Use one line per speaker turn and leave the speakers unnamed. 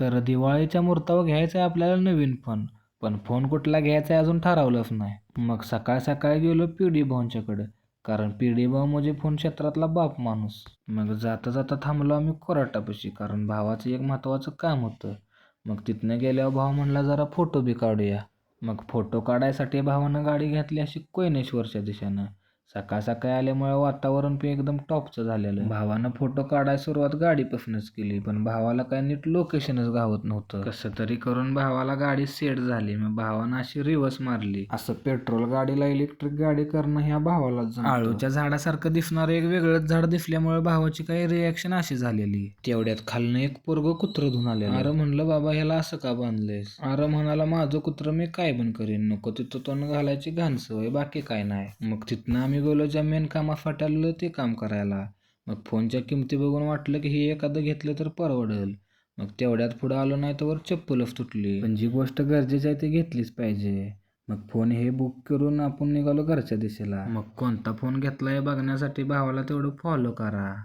तर दिवाळीच्या मुहूर्तावर घ्यायचा आहे आपल्याला नवीन फोन पण फोन कुठला घ्यायचा आहे अजून ठरवलंच नाही. मग सकाळ सकाळी गेलो पी डी भाऊंच्याकडं कारण पी डी भाऊ म्हणजे फोन क्षेत्रातला बाप माणूस. मग जाता जाता थांबलो आम्ही कोराटापाशी कारण भावाचं एक महत्त्वाचं काम होतं. मग तिथनं गेल्यावर भाऊ म्हणला जरा फोटो बी काढूया. मग फोटो काढायसाठी भावानं गाडी घेतली अशी कोयनेश्वरच्या दिशेनं. सकाळ सकाळी आल्यामुळे वातावरण पण एकदम टॉपचं झालेलं भावानं फोटो काढायला सुरुवात गाडीपासूनच केली पण भावाला काय नीट लोकेशनच गावत नव्हतं. कसं तरी करून भावाला गाडी सेट झाली मग भावानं अशी रिवर्स मारली. असं पेट्रोल गाडीला इलेक्ट्रिक गाडी करणं ह्या भावाला आळूच्या झाडासारखं दिसणारं एक वेगळंच झाड दिसल्यामुळे भावाची काही रिॲक्शन अशी झालेली. तेवढ्यात खालनं एक पोरग कुत्र धुन आले अरे म्हणलं बाबा ह्याला असं का बांधलंयस? अरे म्हणाला माझं कुत्र मी काय पण करीन नको तिथं तोंड घालायची घाण सवय बाकी काय नाही. मग तिथनं आम्ही गेलो ज्या मेन कामात आलेलो ते काम करायला. मग फोनच्या किमती बघून वाटलं की हे एखादं घेतलं तर परवडेल. मग तेवढ्यात पुढं आलो नाही तर वर चप्पलच तुटली. पण जी गोष्ट गरजेची आहे ती घेतलीच पाहिजे. मग फोन हे बुक करून आपण निघालो घरच्या दिशेला. मग कोणता फोन घेतला हे बघण्यासाठी भावाला तेवढं फॉलो करा.